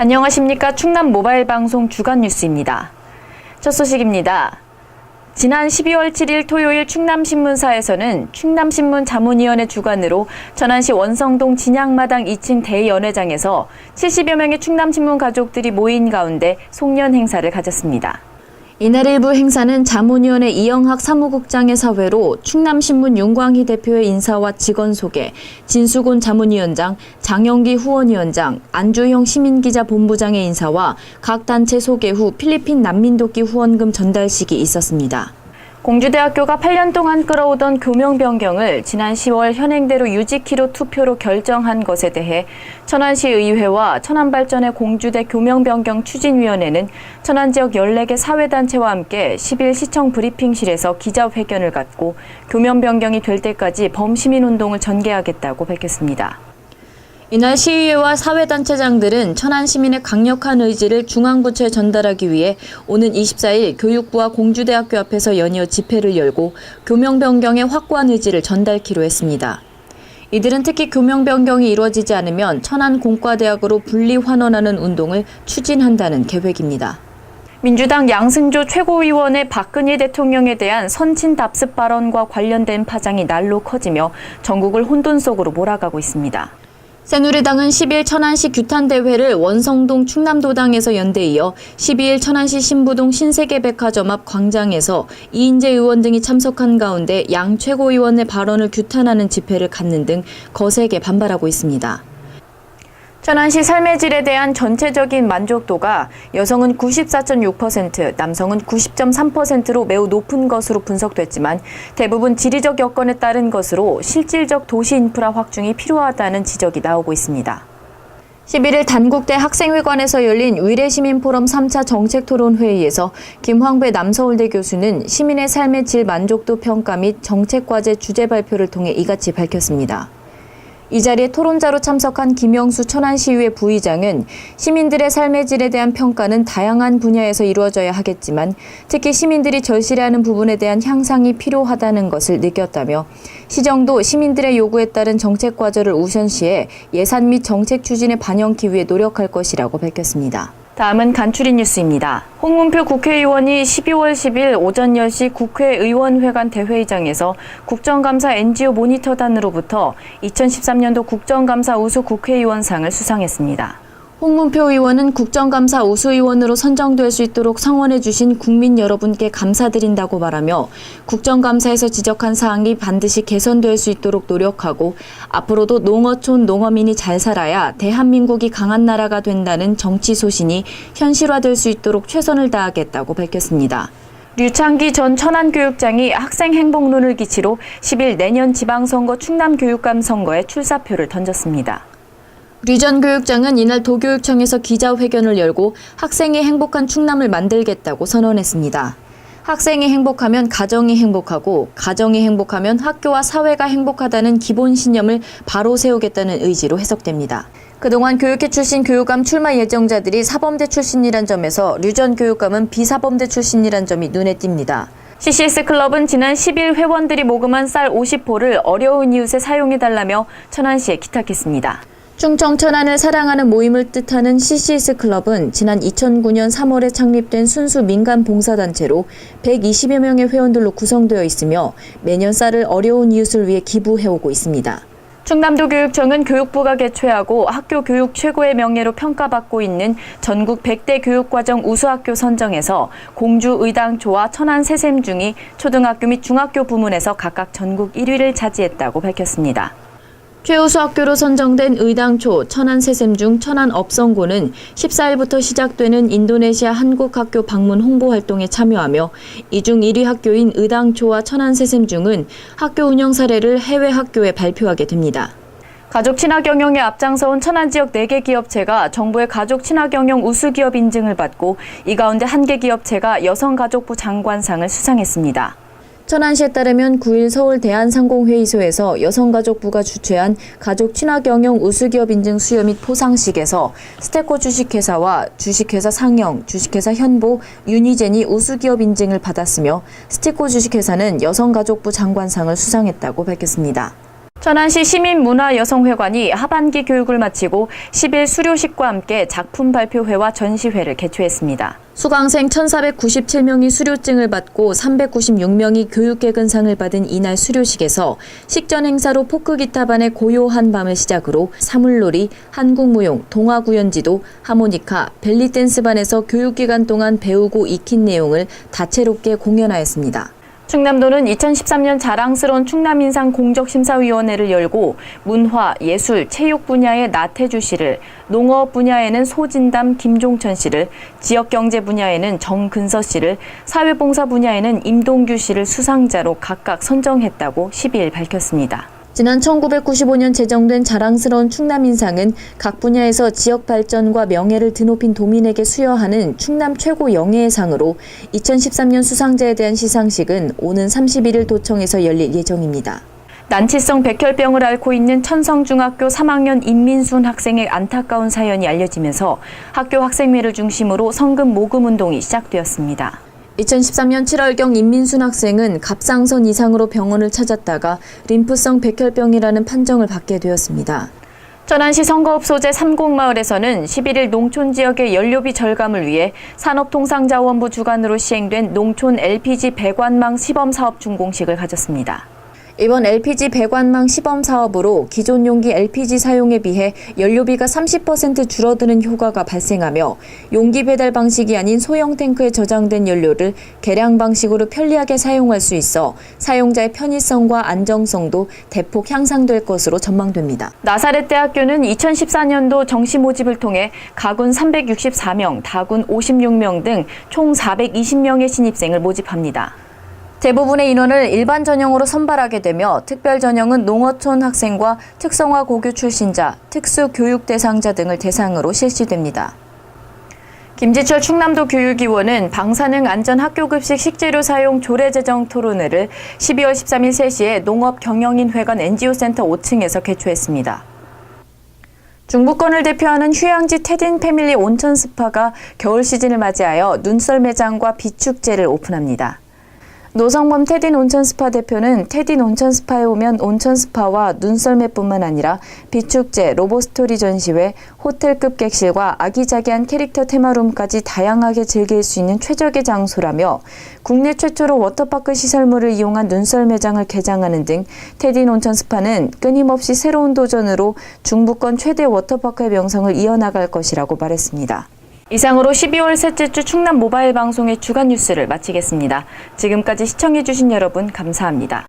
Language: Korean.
안녕하십니까. 충남 모바일 방송 주간 뉴스입니다. 첫 소식입니다. 지난 12월 7일 토요일 충남신문사에서는 충남신문 자문위원회 주관으로 천안시 원성동 진양마당 2층 대연회장에서 70여 명의 충남신문 가족들이 모인 가운데 송년 행사를 가졌습니다. 이날 일부 행사는 자문위원회 이영학 사무국장의 사회로 충남신문 윤광희 대표의 인사와 직원 소개, 진수곤 자문위원장, 장영기 후원위원장, 안주형 시민기자 본부장의 인사와 각 단체 소개 후 필리핀 난민돕기 후원금 전달 식이 있었습니다. 공주대학교가 8년 동안 끌어오던 교명 변경을 지난 10월 현행대로 유지키로 투표로 결정한 것에 대해 천안시 의회와 천안발전의 공주대 교명 변경 추진위원회는 천안 지역 14개 사회단체와 함께 10일 시청 브리핑실에서 기자회견을 갖고 교명 변경이 될 때까지 범시민운동을 전개하겠다고 밝혔습니다. 이날 시의회와 사회단체장들은 천안 시민의 강력한 의지를 중앙부처에 전달하기 위해 오는 24일 교육부와 공주대학교 앞에서 연이어 집회를 열고 교명 변경의 확고한 의지를 전달키로 했습니다. 이들은 특히 교명 변경이 이루어지지 않으면 천안 공과대학으로 분리 환원하는 운동을 추진한다는 계획입니다. 민주당 양승조 최고위원의 박근혜 대통령에 대한 선친 답습 발언과 관련된 파장이 날로 커지며 전국을 혼돈 속으로 몰아가고 있습니다. 새누리당은 10일 천안시 규탄대회를 원성동 충남도당에서 연대 이어 12일 천안시 신부동 신세계백화점 앞 광장에서 이인재 의원 등이 참석한 가운데 양 최고위원의 발언을 규탄하는 집회를 갖는 등 거세게 반발하고 있습니다. 천안시 삶의 질에 대한 전체적인 만족도가 여성은 94.6%, 남성은 90.3%로 매우 높은 것으로 분석됐지만 대부분 지리적 여건에 따른 것으로 실질적 도시 인프라 확충이 필요하다는 지적이 나오고 있습니다. 11일 단국대 학생회관에서 열린 위례시민 포럼 3차 정책 토론 회의에서 김황배 남서울대 교수는 시민의 삶의 질 만족도 평가 및 정책 과제 주제 발표를 통해 이같이 밝혔습니다. 이 자리에 토론자로 참석한 김영수 천안시의회 부의장은 시민들의 삶의 질에 대한 평가는 다양한 분야에서 이루어져야 하겠지만 특히 시민들이 절실해하는 부분에 대한 향상이 필요하다는 것을 느꼈다며 시정도 시민들의 요구에 따른 정책 과제를 우선시해 예산 및 정책 추진에 반영하기 위해 노력할 것이라고 밝혔습니다. 다음은 간추린 뉴스입니다. 홍문표 국회의원이 12월 10일 오전 10시 국회의원회관 대회의장에서 국정감사 NGO 모니터단으로부터 2013년도 국정감사 우수 국회의원상을 수상했습니다. 홍문표 의원은 국정감사 우수의원으로 선정될 수 있도록 성원해 주신 국민 여러분께 감사드린다고 말하며 국정감사에서 지적한 사항이 반드시 개선될 수 있도록 노력하고 앞으로도 농어촌 농어민이 잘 살아야 대한민국이 강한 나라가 된다는 정치 소신이 현실화될 수 있도록 최선을 다하겠다고 밝혔습니다. 류창기 전 천안교육장이 학생 행복론을 기치로 10일 내년 지방선거 충남교육감 선거에 출사표를 던졌습니다. 류전 교육장은 이날 도교육청에서 기자회견을 열고 학생이 행복한 충남을 만들겠다고 선언했습니다. 학생이 행복하면 가정이 행복하고 가정이 행복하면 학교와 사회가 행복하다는 기본 신념을 바로 세우겠다는 의지로 해석됩니다. 그동안 교육계 출신 교육감 출마 예정자들이 사범대 출신이란 점에서 류전 교육감은 비사범대 출신이란 점이 눈에 띕니다. CCS 클럽은 지난 10일 회원들이 모금한 쌀 50포를 어려운 이웃에 사용해달라며 천안시에 기탁했습니다. 충청 천안을 사랑하는 모임을 뜻하는 CCS 클럽은 지난 2009년 3월에 창립된 순수 민간 봉사단체로 120여 명의 회원들로 구성되어 있으며 매년 쌀을 어려운 이웃을 위해 기부해오고 있습니다. 충남도 교육청은 교육부가 개최하고 학교 교육 최고의 명예로 평가받고 있는 전국 100대 교육과정 우수학교 선정에서 공주 의당초와 천안 세샘중이 초등학교 및 중학교 부문에서 각각 전국 1위를 차지했다고 밝혔습니다. 최우수 학교로 선정된 의당초, 천안 세샘중, 천안 업성고는 14일부터 시작되는 인도네시아 한국학교 방문 홍보 활동에 참여하며 이중 1위 학교인 의당초와 천안 세샘중은 학교 운영 사례를 해외 학교에 발표하게 됩니다. 가족 친화 경영에 앞장서온 천안 지역 4개 기업체가 정부의 가족 친화 경영 우수 기업 인증을 받고 이 가운데 한 개 기업체가 여성가족부 장관상을 수상했습니다. 천안시에 따르면 9일 서울 대한상공회의소에서 여성가족부가 주최한 가족 친화 경영 우수기업 인증 수여 및 포상식에서 스테코 주식회사와 주식회사 상영, 주식회사 현보, 유니젠이 우수기업 인증을 받았으며 스테코 주식회사는 여성가족부 장관상을 수상했다고 밝혔습니다. 천안시 시민문화여성회관이 하반기 교육을 마치고 10일 수료식과 함께 작품 발표회와 전시회를 개최했습니다. 수강생 1,497명이 수료증을 받고 396명이 교육개근상을 받은 이날 수료식에서 식전 행사로 포크기타반의 고요한 밤을 시작으로 사물놀이, 한국무용, 동화구연지도, 하모니카, 벨리댄스반에서 교육기간 동안 배우고 익힌 내용을 다채롭게 공연하였습니다. 충남도는 2013년 자랑스러운 충남인상 공적심사위원회를 열고 문화, 예술, 체육 분야의 나태주 씨를, 농업 분야에는 소진담 김종천 씨를, 지역경제 분야에는 정근서 씨를, 사회봉사 분야에는 임동규 씨를 수상자로 각각 선정했다고 12일 밝혔습니다. 지난 1995년 제정된 자랑스러운 충남인상은 각 분야에서 지역 발전과 명예를 드높인 도민에게 수여하는 충남 최고 영예의 상으로 2013년 수상자에 대한 시상식은 오는 31일 도청에서 열릴 예정입니다. 난치성 백혈병을 앓고 있는 천성중학교 3학년 임민순 학생의 안타까운 사연이 알려지면서 학교 학생회를 중심으로 성금 모금 운동이 시작되었습니다. 2013년 7월경 임민순 학생은 갑상선 이상으로 병원을 찾았다가 림프성 백혈병이라는 판정을 받게 되었습니다. 천안시 선거읍 소재 삼곡마을에서는 11일 농촌 지역의 연료비 절감을 위해 산업통상자원부 주관으로 시행된 농촌 LPG 배관망 시범 사업 준공식을 가졌습니다. 이번 LPG 배관망 시범 사업으로 기존 용기 LPG 사용에 비해 연료비가 30% 줄어드는 효과가 발생하며 용기 배달 방식이 아닌 소형 탱크에 저장된 연료를 계량 방식으로 편리하게 사용할 수 있어 사용자의 편의성과 안정성도 대폭 향상될 것으로 전망됩니다. 나사렛 대학교는 2014년도 정시 모집을 통해 가군 364명, 다군 56명 등 총 420명의 신입생을 모집합니다. 대부분의 인원을 일반 전형으로 선발하게 되며 특별 전형은 농어촌 학생과 특성화 고교 출신자, 특수 교육 대상자 등을 대상으로 실시됩니다. 김지철 충남도 교육위원은 방사능 안전 학교급식 식재료 사용 조례 제정 토론회를 12월 13일 3시에 농업경영인회관 NGO센터 5층에서 개최했습니다. 중부권을 대표하는 휴양지 테딘 패밀리 온천 스파가 겨울 시즌을 맞이하여 눈썰 매장과 비축제를 오픈합니다. 노성범 테딘 온천 스파 대표는 테딘 온천 스파에 오면 온천 스파와 눈썰매뿐만 아니라 비축제, 로보스토리 전시회, 호텔급 객실과 아기자기한 캐릭터 테마룸까지 다양하게 즐길 수 있는 최적의 장소라며 국내 최초로 워터파크 시설물을 이용한 눈썰 매장을 개장하는 등 테딘 온천 스파는 끊임없이 새로운 도전으로 중부권 최대 워터파크의 명성을 이어나갈 것이라고 말했습니다. 이상으로 12월 셋째 주 충남 모바일 방송의 주간 뉴스를 마치겠습니다. 지금까지 시청해주신 여러분 감사합니다.